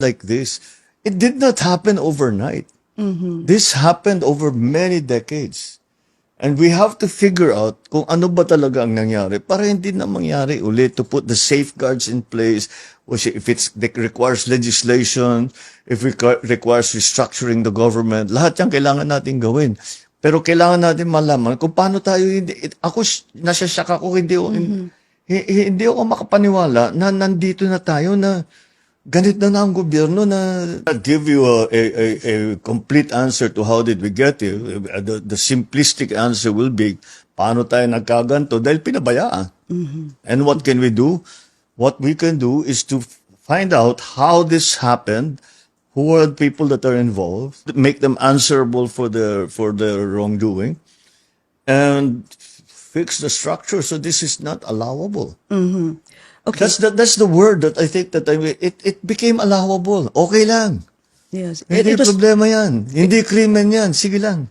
like this. It did not happen overnight. This happened over many decades. And we have to figure out kung ano ba talaga ang nangyari para hindi na mangyari ulit to put the safeguards in place which if it's it requires legislation, if it requ- requires restructuring the government, lahat yan kailangan natin gawin. Pero kailangan natin malaman kung paano tayo hindi it- ako nasasyak ako hindi hi- hindi ako makapaniwala na nandito na tayo na ganit na na ang gobyerno na I'll give you a, a, a, a complete answer to how did we get here. The, the simplistic answer will be, paano tayo nagkaganto? Dahil pinabayaan. And what can we do? What we can do is to find out how this happened, who are the people that are involved, make them answerable for their, for their wrongdoing, and fix the structure so this is not allowable. Okay. That's the, that's the word that I think that I, it it became allowable. Okay lang. yes. It, Hindi it was problema yan. Hindi krimen yan. Sige lang.